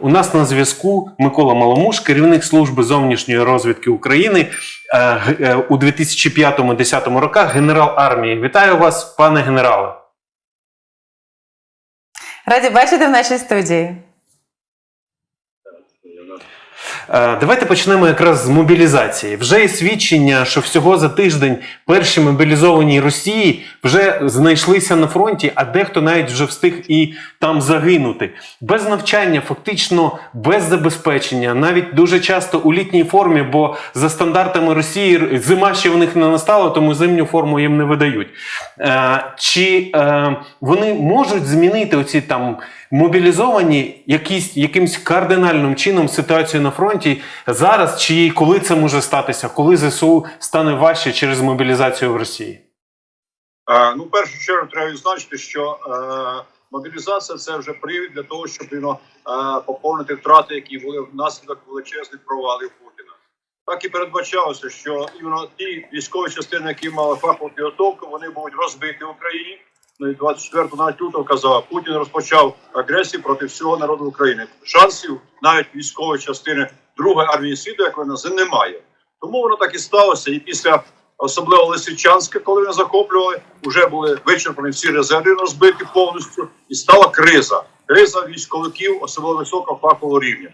У нас на зв'язку Микола Маломуш, керівник служби зовнішньої розвідки України е, е, у 2005-2010 роках, генерал армії. Вітаю вас, пане генерале. Раді бачити в нашій студії. Е, Давайте почнемо якраз з мобілізації. Вже є свідчення, що всього за тиждень перші мобілізовані Росії вже знайшлися на фронті, а дехто навіть вже встиг і там загинути. Без навчання, фактично без забезпечення, навіть дуже часто у літній формі, бо за стандартами Росії зима ще в них не настала, тому зимню форму їм не видають. Е, Чи е, вони можуть змінити оці там мобілізовані якісь, якимсь кардинальним чином ситуацію на фронті зараз, чи коли це може статися, коли ЗСУ стане важче через мобілізацію в Росії? Е, Ну, в першу чергу треба відзначити, що е, мобілізація це вже привід для того, щоб ну, е, поповнити втрати, які були внаслідок величезних провалів Путіна. Так і передбачалося, що іменно ті військові частини, які мали фахову підготовку, вони будуть розбиті в Україні. Ну і 24 навіть лютого казав, Путін розпочав агресію проти всього народу України. Шансів навіть військової частини другої армії світу, як вона немає. Тому воно так і сталося. І після особливо Лисичанська, коли вони захоплювали, вже були вичерпані всі резерви розбиті повністю, і стала криза. Криза військовиків, особливо високого фахового рівня.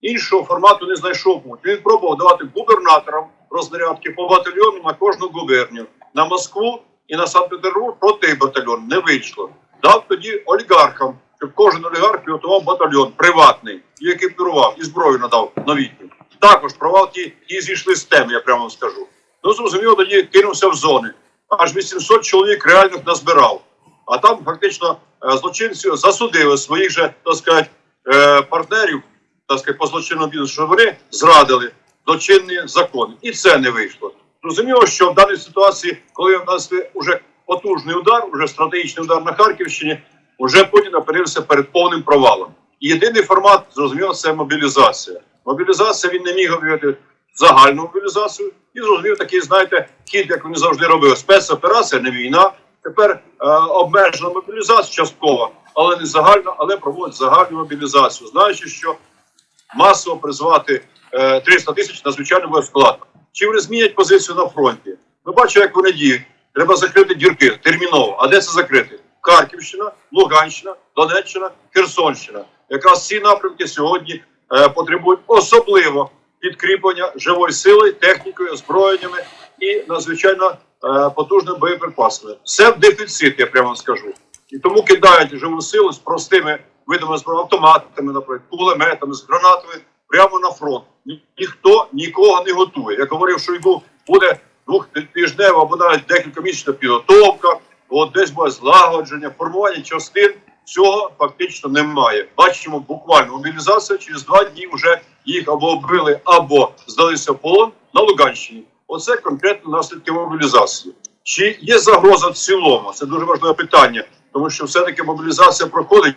Іншого формату не знайшов Путін. Він пробував давати губернаторам рознарядки по батальйону на кожну губернію на Москву і на Санкт-Петербург проти батальйон не вийшло. Дав тоді олігархам, щоб кожен олігарх підготував батальйон приватний і екіпірував, і зброю надав новітню. Також провал ті, ті зійшли з теми, я прямо вам скажу. Ну, зрозуміло, тоді кинувся в зони. Аж 800 чоловік реально назбирав. А там фактично е, злочинці засудили своїх же, так сказати, е, партнерів, так сказати, по злочинному бізнесу, що вони зрадили злочинні закони. І це не вийшло. Зрозуміло, що в даній ситуації, коли в нас вже потужний удар, вже стратегічний удар на Харківщині, вже Путін опинився перед повним провалом. І єдиний формат, зрозуміло, це мобілізація. Мобілізація він не міг об'явити загальну мобілізацію і зрозумів такий, знаєте, хід, як вони завжди робили. Спецоперація, не війна. Тепер е, обмежена мобілізація частково, але не загальна, але проводить загальну мобілізацію, знаючи, що масово призвати е, 300 тисяч надзвичайно буде складно. Чи вони змінять позицію на фронті? Ми бачимо, як вони діють. Треба закрити дірки терміново. А де це закрити? Харківщина, Луганщина, Донеччина, Херсонщина. Якраз ці напрямки сьогодні е, потребують особливо підкріплення живої сили, технікою, озброєннями і надзвичайно е, потужними боєприпасами. Все в дефіцит, я прямо скажу. І тому кидають живу силу з простими видами зброї, автоматами, наприклад, кулеметами, з гранатами прямо на фронт. Ніхто нікого не готує. Я говорив, що йду буде двохтижнева або навіть декілька місяців підготовка, от десь буде злагодження, формування частин. Цього фактично немає. Бачимо буквально мобілізація через два дні вже їх або вбили, або здалися в полон на Луганщині. Оце конкретно наслідки мобілізації. Чи є загроза в цілому? Це дуже важливе питання, тому що все-таки мобілізація проходить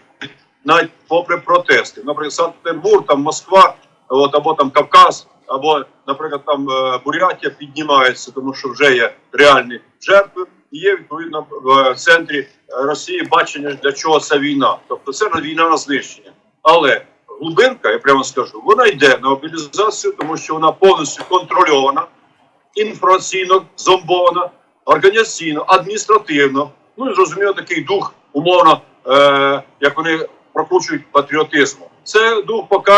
навіть попри протести. Наприклад, Санкт-Петербург, там Москва, от або там Кавказ, або, наприклад, там е, Бурятія піднімається, тому що вже є реальні жертви. І є відповідно в е, центрі Росії бачення для чого це війна. Тобто це війна на знищення. Але глибинка, я прямо скажу, вона йде на мобілізацію, тому що вона повністю контрольована, інформаційно зомбована, організаційно, адміністративно. Ну і зрозуміло, такий дух, умовно, е, як вони прокручують патріотизму. Це дух, поки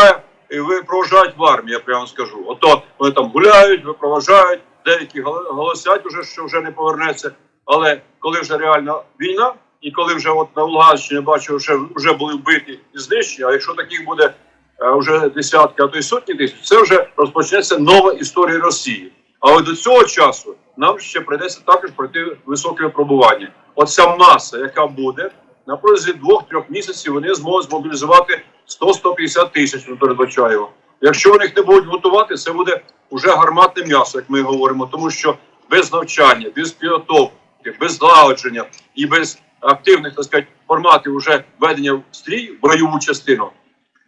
ви проважають в армії, я прямо скажу. Ото вони там гуляють, випроважають, деякі гол- голосять уже, що вже не повернеться. Але коли вже реальна війна, і коли вже от на Луганщині бачу, вже вже були вбиті і знищені, а якщо таких буде е, вже десятки, а то й сотні тисяч, це вже розпочнеться нова історія Росії. Але до цього часу нам ще прийдеться також пройти високе випробування. Оця маса, яка буде на протязі двох-трьох місяців, вони зможуть змобілізувати 100-150 тисяч. Ми передбачаємо. Якщо вони не будуть готувати, це буде вже гарматне м'ясо, як ми говоримо, тому що без навчання, без підготовки, без злагодження і без активних так сказати, форматів уже введення в стрій в бойову частину.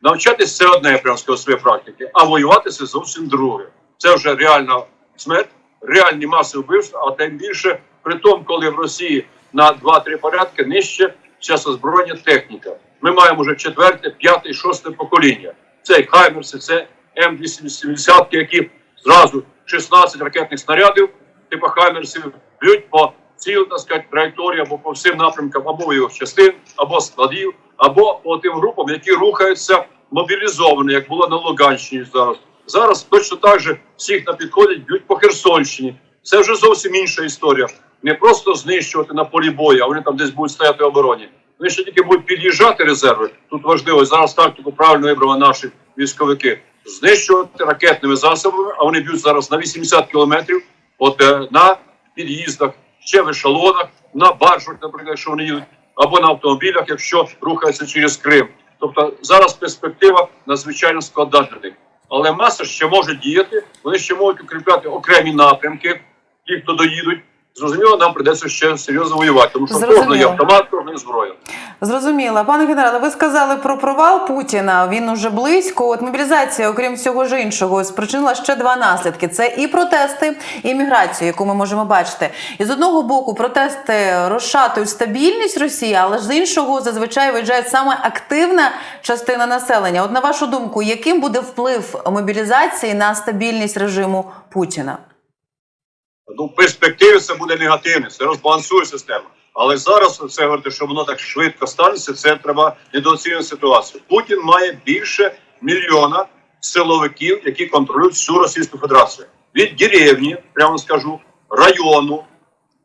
Навчатись це одне, я прямо скажу своєї практики, а воювати це зовсім друге. Це вже реальна смерть, реальні маси вбивства, а тим більше при тому, коли в Росії на 2-3 порядки нижче час озброєння техніка. Ми маємо вже четверте, п'яте, шосте покоління. Це Хаймерси, це М270, які зразу 16 ракетних снарядів, типу Хаймерсів, б'ють по цілу, так сказати, траєкторії або по всім напрямкам, або його частин, або складів, або по тим групам, які рухаються мобілізовані, як було на Луганщині зараз. Зараз точно так же всіх на підходять, б'ють по Херсонщині. Це вже зовсім інша історія. Не просто знищувати на полі бою, а вони там десь будуть стояти в обороні. Вони ще тільки будуть під'їжджати резерви. Тут важливо зараз тактику правильно вибрали наші військовики. Знищувати ракетними засобами, а вони б'ють зараз на 80 кілометрів. От е, на під'їздах, ще в ешелонах, на баржах, наприклад, якщо вони їдуть, або на автомобілях, якщо рухаються через Крим. Тобто зараз перспектива надзвичайно складна для них. Але маса ще може діяти, вони ще можуть укріпляти окремі напрямки, ті, хто доїдуть. Зрозуміло, нам придеться ще серйозно воювати, тому що кожен є автомат, кожен є зброя. Зрозуміло. Пане генерале, ви сказали про провал Путіна. Він уже близько. От мобілізація, окрім всього ж іншого, спричинила ще два наслідки: це і протести, і міграцію, яку ми можемо бачити. І з одного боку, протести розшатують стабільність Росії, але ж з іншого зазвичай виїжджає саме активна частина населення. От на вашу думку, яким буде вплив мобілізації на стабільність режиму Путіна? Ну, в перспективі це буде негативне, це розбалансує систему. Але зараз це говорити, що воно так швидко станеться, це треба недооцінювати ситуацію. Путін має більше мільйона силовиків, які контролюють всю Російську Федерацію. Від деревні, прямо скажу, району,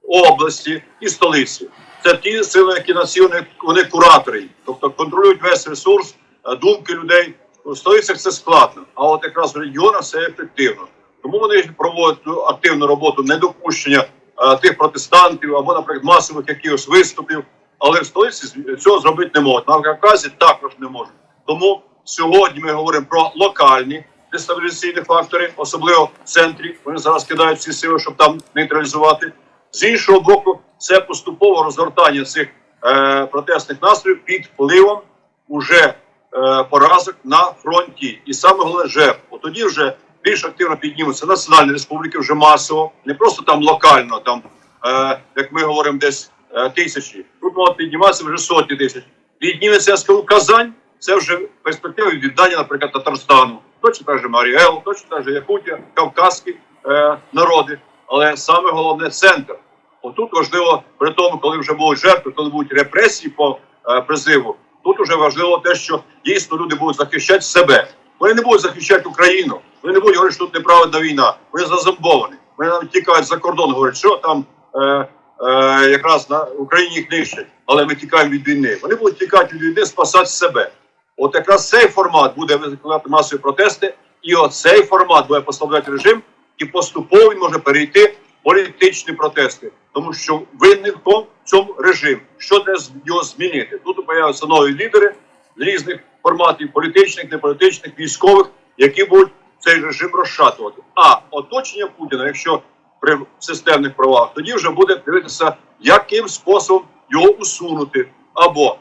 області і столиці. Це ті сили, які націлені, вони куратори, тобто контролюють весь ресурс, е, думки людей. У столицях це складно, а от якраз в регіонах це ефективно. Тому вони проводять активну роботу недопущення е, тих протестантів або, наприклад, масових якихось виступів. Але в столиці цього зробити не можуть. На Кавказі також не можуть. Тому сьогодні ми говоримо про локальні дестабілізаційні фактори, особливо в центрі. Вони зараз кидають всі сили, щоб там нейтралізувати. З іншого боку, це поступове розгортання цих е, протестних настроїв під впливом уже е, поразок на фронті, і саме головне жертв. Тоді вже більш активно піднімуться національні республіки вже масово, не просто там локально, там е, як ми говоримо, десь е, тисячі. Тут можуть підніматися вже сотні тисяч. Підніметься я скажу Казань. Це вже перспективи віддання, наприклад, Татарстану, точно так же Маріел, точно так же Якутія, Кавказські е, народи. Але саме головне центр. Отут важливо при тому, коли вже будуть жертви, коли будуть репресії по е, призиву. Тут вже важливо те, що дійсно люди будуть захищати себе. Вони не будуть захищати Україну. Вони не будуть говорити, що тут неправильна війна. Вони зазомбовані. Вони навіть тікають за кордон, говорять, що там е, е, якраз на Україні їх нищать, але ми тікаємо від війни. Вони будуть тікати від війни, спасати себе. От якраз цей формат буде викликати масові протести, і оцей формат буде послабляти режим, і поступово він може перейти в політичні протести, тому що винний в цьому режим. Що з- його змінити? Тут появляються нові лідери різних форматів політичних, неполітичних, військових, які будуть цей режим розшатувати. А оточення Путіна, якщо при системних правах, тоді вже буде дивитися, яким способом його усунути або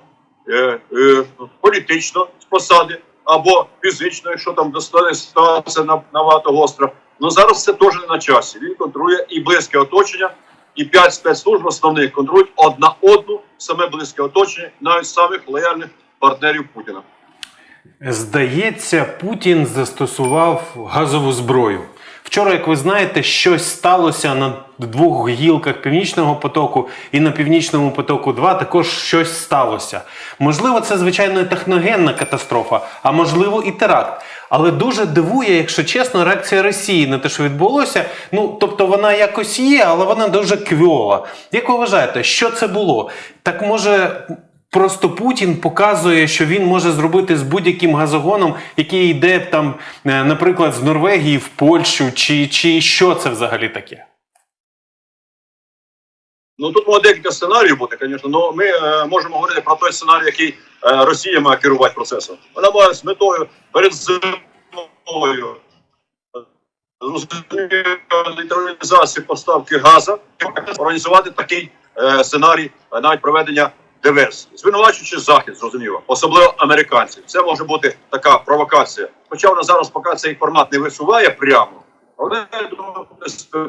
е, е, політично з посади, або фізично, якщо там достане ситуація на- набагато гостра. Ну зараз це теж не на часі. Він контролює і близьке оточення, і п'ять спецслужб основних контролюють одна одну, саме близьке оточення, навіть самих лояльних партнерів Путіна. Здається, Путін застосував газову зброю. Вчора, як ви знаєте, щось сталося на двох гілках північного потоку і на північному потоку 2 також щось сталося. Можливо, це звичайно техногенна катастрофа, а можливо і теракт. Але дуже дивує, якщо чесно, реакція Росії на те, що відбулося. Ну тобто вона якось є, але вона дуже квьола. Як ви вважаєте, що це було? Так може. Просто Путін показує, що він може зробити з будь-яким газогоном, який йде там, е, наприклад, з Норвегії в Польщу, чи, чи що це взагалі таке? Ну тут може декілька сценаріїв бути, звісно, але ми е, можемо говорити про той сценарій, який е, Росія має керувати процесом. Вона має з метою перед зимою нейтралізації поставки газу, організувати такий е, сценарій е, навіть проведення диверсії, звинувачуючи захід, зрозуміло, особливо американців. Це може бути така провокація. Хоча вона зараз поки цей формат не висуває прямо, але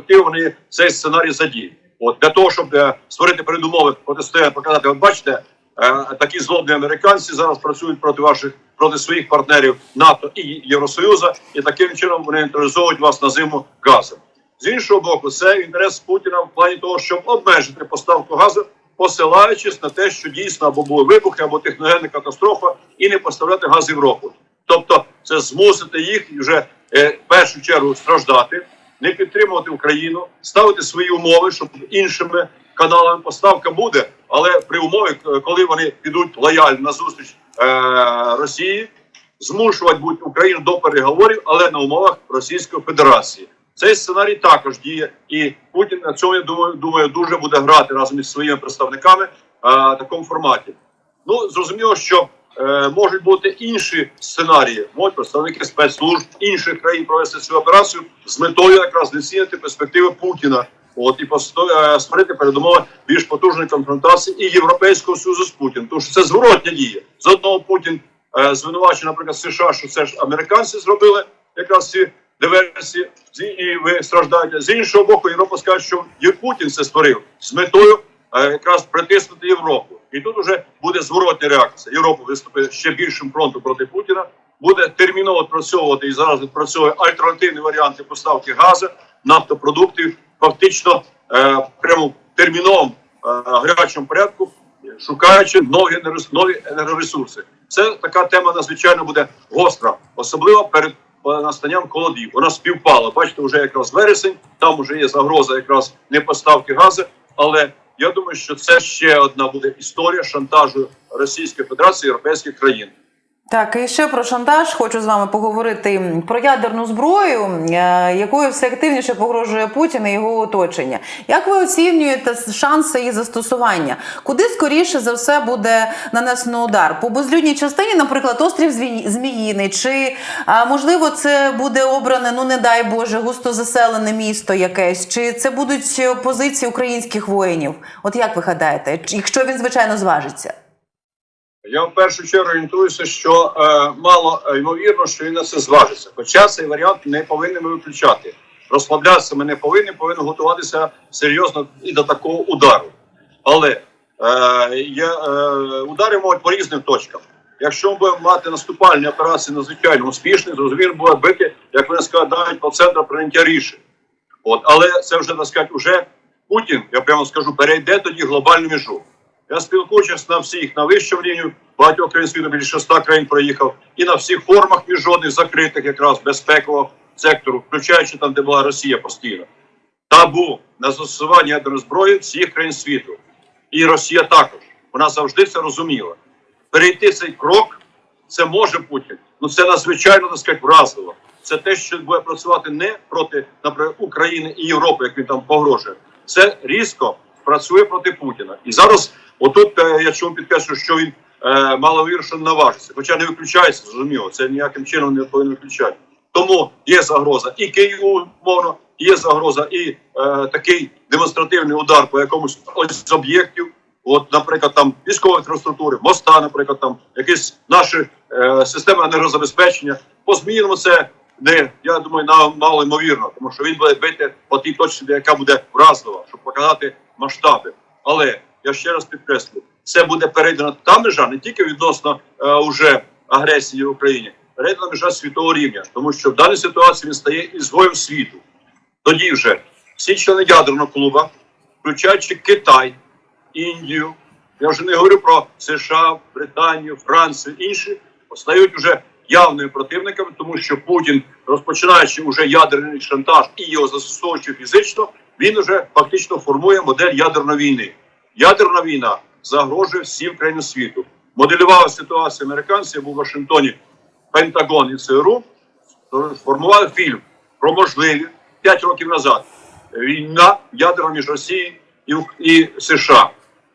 я вони цей сценарій задіють. От для того, щоб е, створити передумови протистояння, показати, от бачите, е, такі злобні американці зараз працюють проти ваших проти своїх партнерів НАТО і Євросоюзу, і таким чином вони інтеризують вас на зиму газом. З іншого боку, це інтерес Путіна в плані того, щоб обмежити поставку газу, посилаючись на те, що дійсно або були вибухи, або техногенна катастрофа, і не поставляти газ Європу. Тобто, це змусити їх вже е, в першу чергу страждати, не підтримувати Україну, ставити свої умови, щоб іншими каналами поставка буде, але при умові, е, коли вони підуть лояльно на зустріч е, Росії, змушувати будуть Україну до переговорів, але на умовах Російської Федерації. Цей сценарій також діє, і Путін на цьому я думаю, думаю дуже буде грати разом із своїми представниками е, в такому форматі. Ну зрозуміло, що е, можуть бути інші сценарії, можуть представники спецслужб інших країн провести цю операцію з метою якраз знецінити перспективи Путіна. От і е, створити передумови більш потужної конфронтації і європейського союзу з Путіним. Тому що це зворотня дія. З одного Путін е, звинувачує, наприклад, США, що це ж американці зробили якраз ці диверсії, і ви страждаєте. З іншого боку, Європа скаже, що Путін це створив з метою е, якраз притиснути Європу. І тут уже буде зворотня реакція. Європа виступить ще більшим фронтом проти Путіна, буде терміново відпрацьовувати і зараз відпрацьовує альтернативні варіанти поставки газу, нафтопродуктів, фактично е, прямо в терміновому е, гарячому порядку, шукаючи нові нові енергоресурси. Це така тема надзвичайно буде гостра, особливо перед настанням холодів. Вона співпала. Бачите, вже якраз вересень, там вже є загроза якраз непоставки газу. Але я думаю, що це ще одна буде історія шантажу Російської Федерації і європейських країн. Так, і ще про шантаж хочу з вами поговорити про ядерну зброю, е, якою все активніше погрожує Путін і його оточення. Як ви оцінюєте шанси її застосування? Куди скоріше за все буде нанесено удар? По безлюдній частині, наприклад, острів Зміїний, чи можливо це буде обране, ну не дай Боже, густо заселене місто якесь, чи це будуть позиції українських воїнів? От як ви гадаєте, якщо він звичайно зважиться? Я в першу чергу орієнтуюся, що е, мало е, ймовірно, що він на це зважиться. Хоча цей варіант не повинні ми виключати. Розслаблятися ми не повинні, повинні готуватися серйозно і до такого удару. Але е, е, удари можуть по різним точкам. Якщо ми будемо мати наступальні операції надзвичайно успішні, зрозуміло буде бити, як вони навіть по центру прийняття рішень. От, але це вже так сказати, уже Путін, я прямо скажу, перейде тоді глобальну межу. Я спілкуючись на всіх на вищому рівні, багатьох країн світу більше 100 країн проїхав, і на всіх формах міжнародних закритих, якраз безпекового сектору, включаючи там, де була Росія постійно. Табу на застосування ядерної зброї всіх країн світу. І Росія також. Вона завжди це розуміла. Перейти цей крок це може Путін. Ну це надзвичайно так сказати, вразливо. Це те, що буде працювати не проти наприклад, України і Європи, як він там погрожує. Це різко працює проти Путіна. І зараз, отут е, я чому підкреслюю, що він е, маловірно наважиться, хоча не виключається, зрозуміло, це ніяким чином не повинен виключати. Тому є загроза і Києву, мовно, є загроза і е, такий демонстративний удар по якомусь ось з об'єктів. От, наприклад, там військової інфраструктури, моста, наприклад, там якісь наші е, системи енергозабезпечення. По змінам це не я думаю, на мало ймовірно, тому що він буде бити по тій точці, яка буде вразлива, щоб показати масштаби. Але я ще раз підкреслю, це буде перейдена та межа не тільки відносно е, уже агресії в Україні, перейдена межа світового рівня, тому що в даній ситуації він стає ізгоєм світу. Тоді вже всі члени ядерного клубу, включаючи Китай, Індію, я вже не говорю про США, Британію, Францію, інші, стають вже явними противниками, тому що Путін, розпочинаючи уже ядерний шантаж і його застосовуючи фізично, він вже фактично формує модель ядерної війни. Ядерна війна загрожує всім країнам світу. Моделювала ситуацію американці я був у Вашингтоні, Пентагон і ЦРУ сформували фільм про можливі 5 років назад війна ядерна між Росією і, США.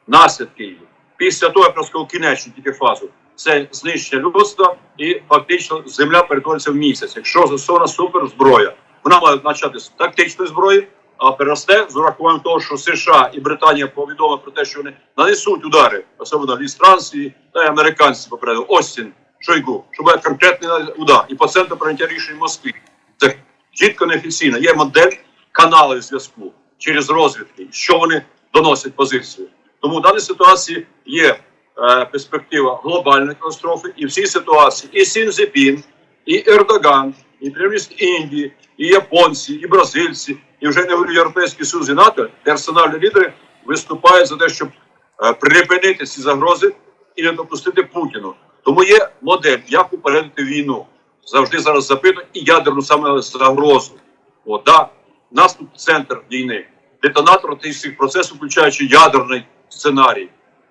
Наслідки її. Після того, як розкав кінечну тільки фазу, це знищення людства і фактично земля перетвориться в місяць. Якщо застосована суперзброя, вона має почати з тактичної зброї, переросте з урахуванням того, що США і Британія повідомили про те, що вони нанесуть удари, особливо ліс Франції та й американці попередили Остін, Шойгу, що буде конкретний удар і по центру прийняття рішень Москві. Це чітко неофіційно. Є модель каналів зв'язку через розвідки, що вони доносять позицію. Тому в даній ситуації є е, перспектива глобальної катастрофи, і в цій ситуації і Сінзепін, і Ердоган, і прем'єр Індії, і японці, і бразильці, і вже не говорю Європейський Союз і НАТО, персональні лідери виступають за те, щоб е, припинити ці загрози і не допустити Путіну. Тому є модель, як упередити війну. Завжди зараз запитують і ядерну саме загрозу. От, да, у центр війни, детонатор тих всіх процесів, включаючи ядерний сценарій.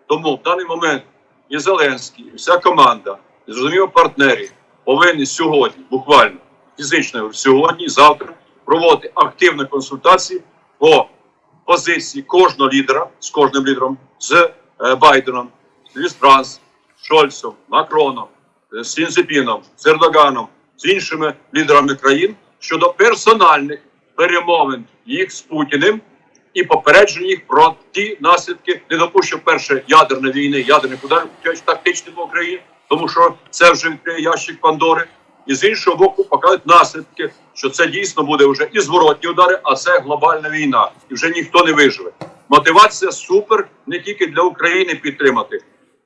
Тому в даний момент і Зеленський, і вся команда, і зрозуміло партнери повинні сьогодні, буквально фізично сьогодні, завтра, проводити активні консультації по позиції кожного лідера з кожним лідером, з е, Байденом, з Лістранс, Шольцем, Макроном, е, з Сінзепіном, з Ердоганом, з іншими лідерами країн щодо персональних перемовин їх з Путіним і попередження їх про ті наслідки, не допущу перше ядерної війни, ядерних ударів, тактичних в Україні, тому що це вже відкриє ящик Пандори. І з іншого боку, покажуть наслідки, що це дійсно буде вже і зворотні удари, а це глобальна війна, і вже ніхто не виживе. Мотивація супер не тільки для України підтримати,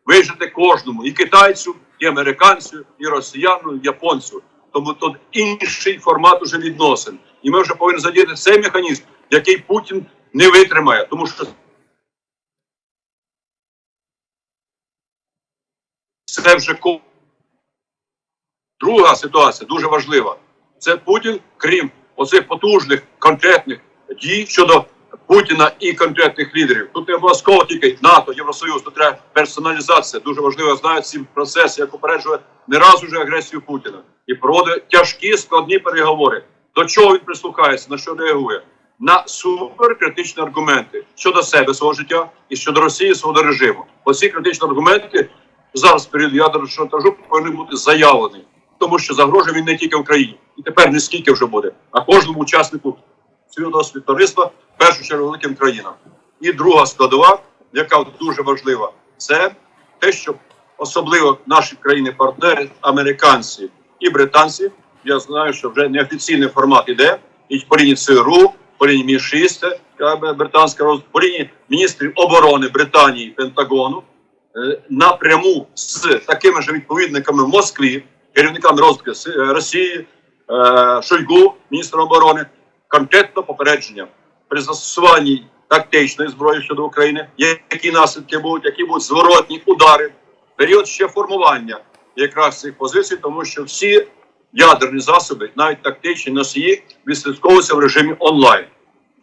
вижити кожному і китайцю, і американцю, і росіяну, і японцю. Тому тут інший формат уже відносин, і ми вже повинні задіяти цей механізм, який Путін не витримає, тому що це вже ко- друга ситуація, дуже важлива. Це Путін, крім оцих потужних конкретних дій щодо Путіна і конкретних лідерів. Тут не обов'язково тільки НАТО, Євросоюз, тут треба персоналізація. Дуже важливо знаю ці процеси, як упереджує не раз уже агресію Путіна і проводить тяжкі складні переговори. До чого він прислухається, на що реагує? На суперкритичні аргументи щодо себе свого життя і щодо Росії свого режиму. Оці критичні аргументи зараз в період ядерного шантажу повинні бути заявлені, тому що загрожує він не тільки Україні, і тепер не скільки вже буде, а кожному учаснику світового співтовариства, в першу чергу великим країнам. І друга складова, яка дуже важлива, це те, що особливо наші країни-партнери, американці і британці. Я знаю, що вже неофіційний формат іде, і по лінії ЦРУ, по лінії Мі 6 британська роз... по лінії міністрів оборони Британії Пентагону е, напряму з такими ж відповідниками в Москві, керівниками розвитку С- е, Росії, е, Шойгу, міністром оборони, конкретно попередження при застосуванні тактичної зброї щодо України, які наслідки будуть, які будуть зворотні удари, період ще формування якраз цих позицій, тому що всі ядерні засоби, навіть тактичні носії, відслідковуються в режимі онлайн.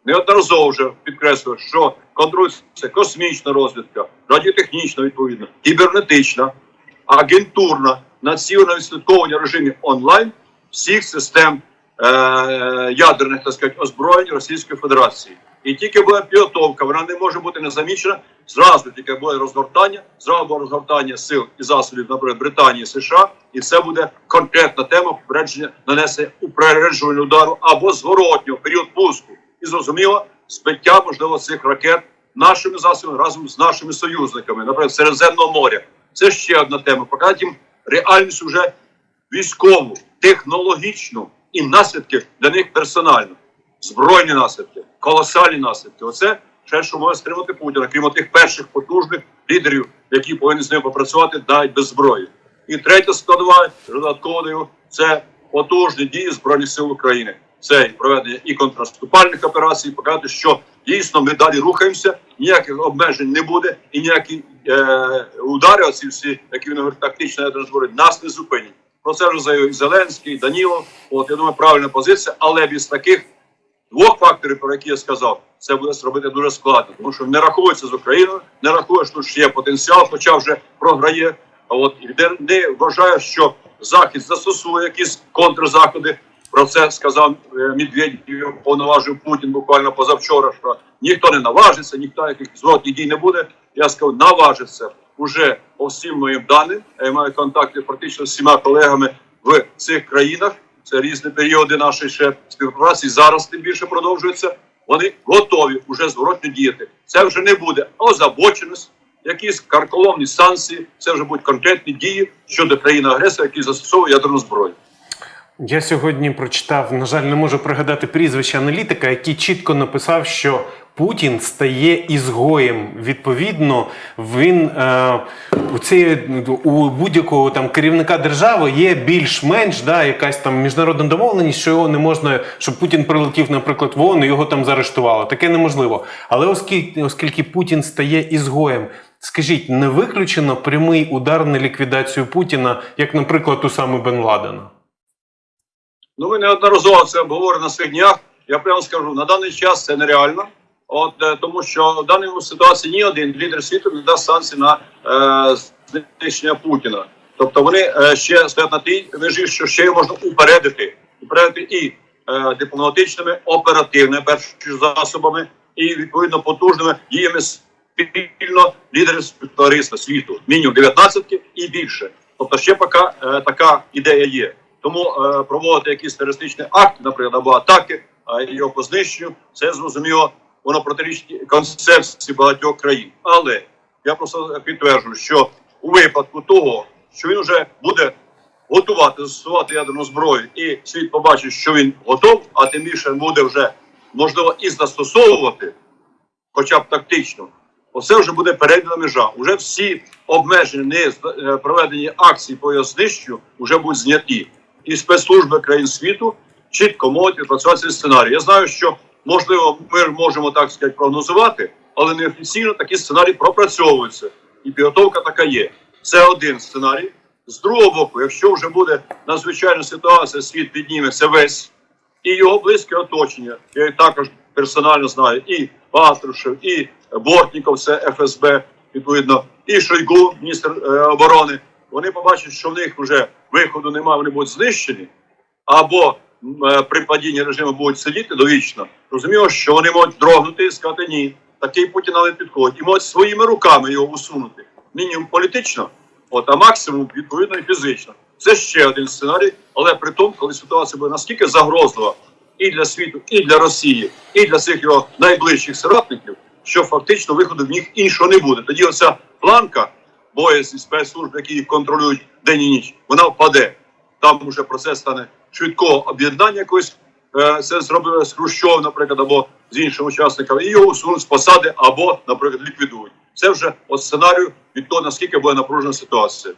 Неодноразово вже підкреслюю, що контролюється космічна розвідка, радіотехнічна відповідно, кібернетична, агентурна, націлена відслідковування режимі онлайн всіх систем е- ядерних так сказати, озброєнь Російської Федерації. І тільки буде підготовка, вона не може бути незамічена. Зразу тільки буде розгортання, зразу буде розгортання сил і засобів, наприклад, Британії, США, і це буде конкретна тема попередження нанесення упереджувального удару або зворотнього період пуску. І зрозуміло, збиття можливо цих ракет нашими засобами разом з нашими союзниками, наприклад, Середземного моря. Це ще одна тема. Показати їм реальність вже військову, технологічну і наслідки для них персонально. Збройні наслідки, колосальні наслідки. Оце ще що може стримати Путіна, крім тих перших потужних лідерів, які повинні з ним попрацювати навіть без зброї. І третя складова додатковою це потужні дії збройних сил України. Це і проведення і контрнаступальних операцій, показати, що дійсно ми далі рухаємося, ніяких обмежень не буде, і ніякі е, удари, оці всі, які він говорить, тактично зброї, нас не зупинять. Про це вже заявив Зеленський, Данілов. От я думаю, правильна позиція, але без таких двох факторів, про які я сказав, це буде зробити дуже складно, тому що не рахується з Україною, не рахує, що ще є потенціал, хоча вже програє. А от не вважає, що захід застосує якісь контрзаходи. Про це сказав е, Медведєв, повноважив Путін буквально позавчора. Що ніхто не наважиться, ніхто яких зворотних дій не буде. Я сказав, наважиться уже по всім моїм даним. Я маю контакти практично з всіма колегами в цих країнах. Це різні періоди нашої ще співпраці. Зараз тим більше продовжується. Вони готові вже зворотно діяти. Це вже не буде озабоченість, якісь карколомні санкції. Це вже будуть конкретні дії щодо країни агресора, які застосовують ядерну зброю. Я сьогодні прочитав, на жаль, не можу пригадати прізвище аналітика, який чітко написав, що Путін стає ізгоєм. Відповідно, він е, у цій у будь-якого там керівника держави є більш-менш да, якась там міжнародна домовленість, що його не можна, щоб Путін прилетів, наприклад, в ООН і його там заарештували. Таке неможливо. Але оскільки, оскільки Путін стає ізгоєм, скажіть, не виключено прямий удар на ліквідацію Путіна, як, наприклад, у саме Бен Ладена? Ну, ми неодноразово це обговорили на цих днях. Я прямо скажу, на даний час це нереально. От е, тому, що в даній ситуації ні один лідер світу не дасть санкції на е, знищення Путіна. Тобто вони е, ще стоять на тій межі, що ще можна упередити, упередити і е, дипломатичними, оперативними першими засобами, і відповідно потужними діями спільно лідерів товариства світу, мінімум 19 і більше. Тобто, ще поки е, така ідея є. Тому е, проводити якісь терористичні акти, наприклад, або атаки а його по знищенню, це зрозуміло, воно протирічить концепції багатьох країн. Але я просто підтверджую, що у випадку того, що він вже буде готувати застосувати ядерну зброю, і світ побачить, що він готов, а тим більше буде вже можливо і застосовувати, хоча б тактично, оце вже буде перейдена межа. Уже всі з- е, проведені акції по його знищенню вже будуть зняті. І спецслужби країн світу чітко можуть відпрацювати цей сценарій. Я знаю, що можливо ми можемо так сказати прогнозувати, але неофіційно такі сценарії пропрацьовуються, і підготовка така є. Це один сценарій. З другого боку, якщо вже буде надзвичайна ситуація, світ підніметься весь і його близьке оточення. Я також персонально знаю. І Патрушев, і Бортніков, це ФСБ, відповідно, і Шойгу, міністр е, оборони. Вони побачать, що в них вже виходу немає, вони будуть знищені, або е, при падінні режиму будуть сидіти довічно. Розуміло, що вони можуть дрогнути і сказати ні. Такий Путін але підходить. І можуть своїми руками його усунути. Мінімум політично, от, а максимум відповідно і фізично. Це ще один сценарій, але при тому, коли ситуація буде наскільки загрозлива і для світу, і для Росії, і для цих його найближчих соратників, що фактично виходу в них іншого не буде. Тоді оця планка боязі спецслужб, які їх контролюють день і ніч, вона впаде. Там уже процес стане швидкого об'єднання якось. е, Це зробили з Хрущов, наприклад, або з іншими учасниками, і його усунуть з посади, або, наприклад, ліквідують. Це вже от сценарію від того, наскільки буде напружена ситуація.